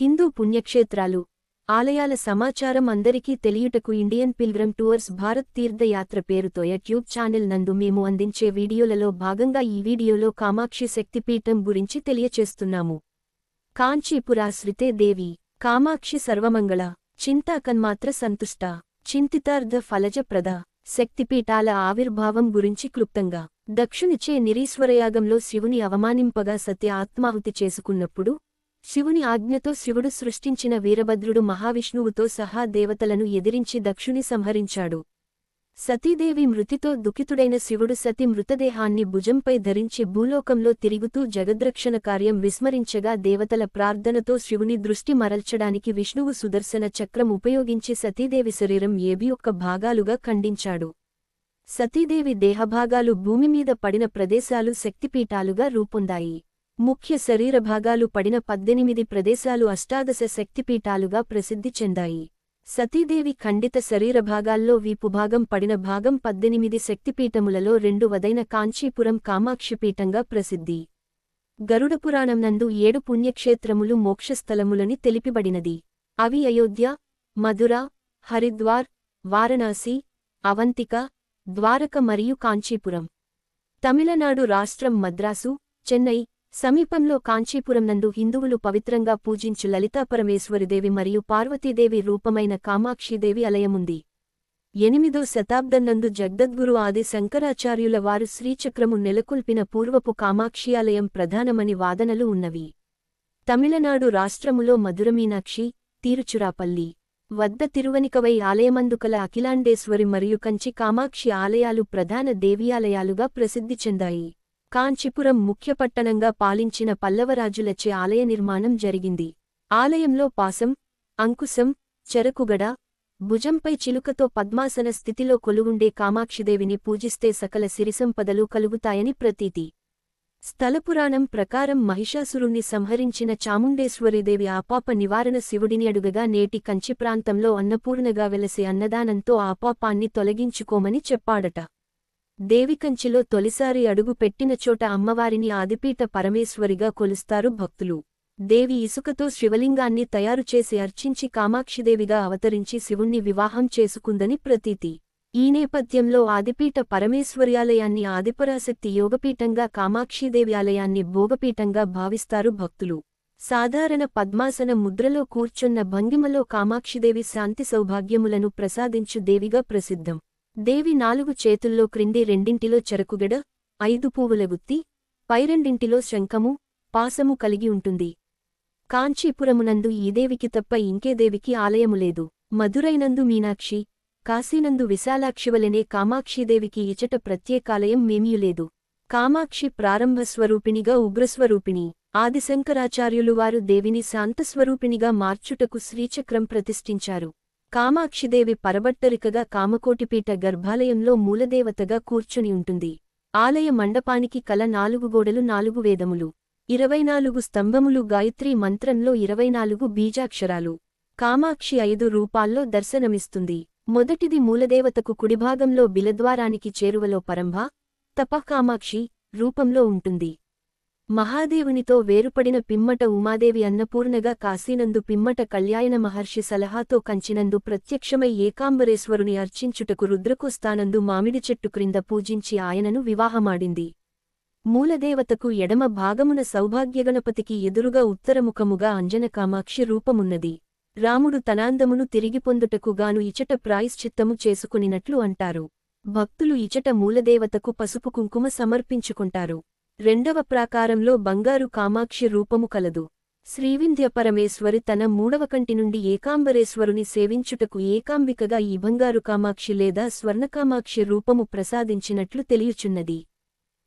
హిందూ పుణ్యక్షేత్రాలు ఆలయాల సమాచారం అందరికీ తెలియుటకు Indian pilgrim tours Bharat Tirthayatra పేరుతో యూట్యూబ్ ఛానల్ నందు మేము అందించే వీడియోలలో భాగంగా ఈ వీడియోలో కామాక్షి శక్తిపీఠం గురించి తెలియచేస్తున్నాము. కాంచీపురాశ్రితే దేవి కామాక్షి సర్వమంగళ చింతాకన్మాత్ర సంతుష్ట చింతితార్థ ఫలజప్రద శక్తిపీఠాల ఆవిర్భావం గురించి క్లుప్తంగా దక్షునిచే నిరీశ్వరయాగంలో శివుని అవమానింపగా సత్య ఆత్మాహుతి చేసుకున్నప్పుడు శివుని ఆజ్ఞతో శివుడు సృష్టించిన వీరభద్రుడు మహావిష్ణువుతో సహా దేవతలను ఎదిరించి దక్షుని సంహరించాడు. సతీదేవి మృతితో దుఃఖితుడైన శివుడు సతి మృతదేహాన్ని భుజంపై ధరించి భూలోకంలో తిరుగుతూ జగద్రక్షణ కార్యం విస్మరించగా దేవతల ప్రార్థనతో శివుని దృష్టి మరల్చడానికి విష్ణువు సుదర్శన చక్రం ఉపయోగించి సతీదేవి శరీరం ఏబి ఒక్క భాగాలుగా ఖండించాడు. సతీదేవి దేహభాగాలు భూమిమీద పడిన ప్రదేశాలు శక్తిపీఠాలుగా రూపొందాయి. ముఖ్య శరీర భాగాలు పడిన పద్దెనిమిది ప్రదేశాలు అష్టాదశ శక్తిపీఠాలుగా ప్రసిద్ధి చెందాయి. సతీదేవి ఖండిత శరీర భాగాల్లో వీపుభాగం పడిన భాగం పద్దెనిమిది శక్తిపీఠములలో రెండు వదైన కాంచీపురం కామాక్షిపీఠంగా ప్రసిద్ధి. గరుడపురాణం నందు ఏడు పుణ్యక్షేత్రములు మోక్షస్థలములని తెలిపిబడినది. అవి అయోధ్య మధుర హరిద్వార్ వారణాసి అవంతిక ద్వారక మరియు కాంచీపురం. తమిళనాడు రాష్ట్రం మద్రాసు చెన్నై సమీపంలో కాంచీపురం నందు హిందువులు పవిత్రంగా పూజించు లలితాపరమేశ్వరిదేవి మరియు పార్వతీదేవి రూపమైన కామాక్షిదేవి ఆలయముంది. ఎనిమిదో శతాబ్దం నందు జగద్గురు ఆది శంకరాచార్యుల వారు శ్రీచక్రము నెలకొల్పిన పూర్వపు కామాక్షి ఆలయం ప్రధానమని వాదనలు ఉన్నవి. తమిళనాడు రాష్ట్రములో మధురమీనాక్షి తీరుచురాపల్లి వద్ద తిరువనికవై ఆలయమందుకల అఖిలాండేశ్వరి మరియు కంచి కామాక్షి ఆలయాలు ప్రధాన దేవీయాలయాలుగా ప్రసిద్ధి చెందాయి. కాంచీపురం ముఖ్యపట్టణంగా పాలించిన పల్లవరాజులచే ఆలయ నిర్మాణం జరిగింది. ఆలయంలో పాసం అంకుశం చెరకుగడ భుజంపై చిలుకతో పద్మాసన స్థితిలో కొలువుండే కామాక్షిదేవిని పూజిస్తే సకల సిరిసంపదలు కలుగుతాయని ప్రతీతి. స్థలపురాణం ప్రకారం మహిషాసురుణ్ణి సంహరించిన చాముండేశ్వరీదేవి ఆపాప నివారణ శివుడిని అడుగగా నేటి కంచి ప్రాంతంలో అన్నపూర్ణగా వెలసే అన్నదానంతో ఆపాపాన్ని తొలగించుకోమని చెప్పాడట. దేవికంచిలో తొలిసారి అడుగు పెట్టిన చోట అమ్మవారిని ఆదిపీఠ పరమేశ్వరిగా కొలుస్తారు భక్తులు. దేవి ఇసుకతో శివలింగాన్ని తయారుచేసి అర్చించి కామాక్షిదేవిగా అవతరించి శివుణ్ణి వివాహం చేసుకుందని ప్రతీతి. ఈ నేపథ్యంలో ఆదిపీఠ పరమేశ్వర్యాలయాన్ని ఆదిపరాశక్తి యోగపీఠంగా కామాక్షీదేవి ఆలయాన్ని భోగపీఠంగా భావిస్తారు భక్తులు. సాధారణ పద్మాసన ముద్రలో కూర్చున్న భంగిమలో కామాక్షిదేవి శాంతి సౌభాగ్యములను ప్రసాదించు దేవిగా ప్రసిద్ధం. దేవి నాలుగు చేతుల్లో క్రింది రెండింటిలో చెరకుగడ ఐదు పువ్వుల గుత్తి పైరెండింటిలో శంఖము పాసము కలిగి ఉంటుంది. కాంచీపురమునందు ఈ దేవికి తప్ప ఇంకే దేవికి ఆలయము లేదు. మధురైనందు మీనాక్షి కాశీనందు విశాలాక్షివలనే కామాక్షీదేవికి ఇచట ప్రత్యేకాలయం మేమియులేదు కామాక్షి ప్రారంభ స్వరూపిణిగా ఉగ్రస్వరూపిణి ఆదిశంకరాచార్యులు వారు దేవిని శాంతస్వరూపిణిగా మార్చుటకు శ్రీచక్రం ప్రతిష్ఠించారు. కామాక్షిదేవి పరబట్టరికగా కామకోటిపీఠ గర్భాలయంలో మూలదేవతగా కూర్చుని ఉంటుంది. ఆలయ మండపానికి కల నాలుగు గోడలు నాలుగు వేదములు. ఇరవై నాలుగు స్తంభములు గాయత్రీ మంత్రంలో ఇరవై నాలుగు బీజాక్షరాలు. కామాక్షి ఐదు రూపాల్లో దర్శనమిస్తుంది. మొదటిది మూలదేవతకు కుడిభాగంలో బిలద్వారానికి చేరువలో పరంభ తపకామాక్షి రూపంలో ఉంటుంది. మహాదేవునితో వేరుపడిన పిమ్మట ఉమాదేవి అన్నపూర్ణగా కాశీనందు పిమ్మట కళ్యాయన మహర్షి సలహాతో కంచినందు ప్రత్యక్షమై ఏకాంబరేశ్వరుని అర్చించుటకు రుద్రకుస్థానందు మామిడి చెట్టు క్రింద పూజించి ఆయనను వివాహమాడింది. మూలదేవతకు ఎడమ భాగమున సౌభాగ్యగణపతికి ఎదురుగా ఉత్తరముఖముగా అంజనకామాక్షి రూపమున్నది. రాముడు తనాందమును తిరిగి పొందుటకుగాను ఇచట ప్రాయశ్చిత్తము చేసుకునినట్లు అంటారు. భక్తులు ఇచట మూలదేవతకు పసుపు కుంకుమ సమర్పించుకుంటారు. రెండవ ప్రాకారంలో బంగారు కామాక్షి రూపము కలదు. శ్రీవింధ్యపరమేశ్వరి తన మూడవ కంటి నుండి ఏకాంబరేశ్వరుని సేవించుటకు ఏకాంబికగా ఈ బంగారు కామాక్షి లేదా స్వర్ణకామాక్షి రూపము ప్రసాదించినట్లు తెలియుచున్నది.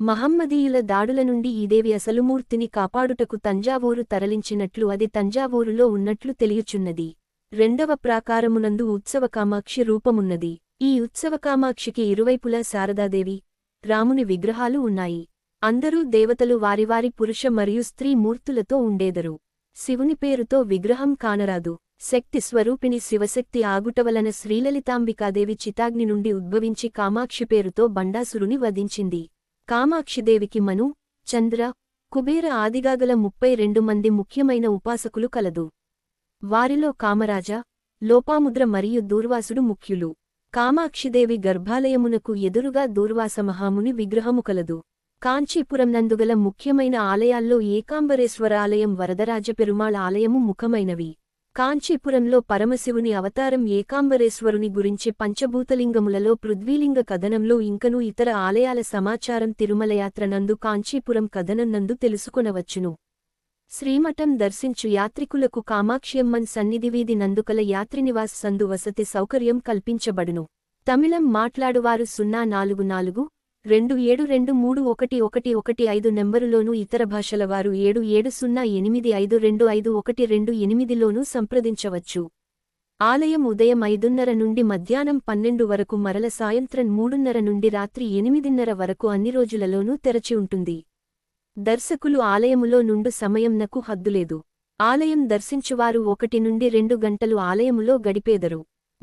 మహమ్మదీయుల దాడుల నుండి ఈ దేవి అసలుమూర్తిని కాపాడుటకు తంజావూరు తరలించినట్లు అది తంజావూరులో ఉన్నట్లు తెలియుచున్నది. రెండవ ప్రాకారమునందు ఉత్సవ కామాక్షి రూపమున్నది. ఈ ఉత్సవ కామాక్షికి ఇరువైపులా శారదాదేవి రాముని విగ్రహాలు ఉన్నాయి. అందరూ దేవతలు వారివారి పురుష మరియు స్త్రీ మూర్తులతో ఉండేదరు. శివుని పేరుతో విగ్రహం కానరాదు. శక్తి స్వరూపిణి శివశక్తి ఆగుటవలన శ్రీలలితాంబికాదేవి చితాగ్ని నుండి ఉద్భవించి కామాక్షి పేరుతో బండాసురుని వధించింది. కామాక్షిదేవికి మను చంద్ర కుబేర ఆదిగాగల ముప్పై రెండు మంది ముఖ్యమైన ఉపాసకులు కలదు. వారిలో కామరాజ లోపాముద్ర మరియు దూర్వాసుడు ముఖ్యులు. కామాక్షిదేవి గర్భాలయమునకు ఎదురుగా దూర్వాస మహాముని విగ్రహము కలదు. కాంచీపురం నందుగల ముఖ్యమైన ఆలయాల్లో ఏకాంబరేశ్వర ఆలయం వరదరాజ పెరుమాళ్ ఆలయము ముఖమైనవి. కాంచీపురంలో పరమశివుని అవతారం ఏకాంబరేశ్వరుని గురించి పంచభూతలింగములలో పృథ్వీలింగ కథనంలో ఇంకనూ ఇతర ఆలయాల సమాచారం తిరుమలయాత్ర నందు కాంచీపురం కథనం నందు తెలుసుకొనవచ్చును. శ్రీమఠం దర్శించు యాత్రికులకు కామాక్ష్యమ్మన్ సన్నిధివీధి నందుకల యాత్రినివాస్ సందు వసతి సౌకర్యం కల్పించబడును. తమిళం మాట్లాడువారు సున్నా నాలుగు నాలుగు రెండు ఏడు రెండు మూడు ఒకటి ఒకటి ఒకటి ఐదు నెంబరులోనూ ఇతర భాషల వారు ఏడు ఏడు సున్నా ఎనిమిది ఐదు రెండు ఐదు ఒకటి రెండు ఎనిమిదిలోనూ సంప్రదించవచ్చు. ఆలయం ఉదయం ఐదున్నర నుండి మధ్యాహ్నం పన్నెండు వరకు మరల సాయంత్రం మూడున్నర నుండి రాత్రి ఎనిమిదిన్నర వరకు అన్ని రోజులలోనూ తెరచి ఉంటుంది. దర్శకులు ఆలయములో నుండు సమయంనకు హద్దులేదు ఆలయం దర్శించువారు ఒకటి నుండి రెండు గంటలు ఆలయములో గడిపేదరు.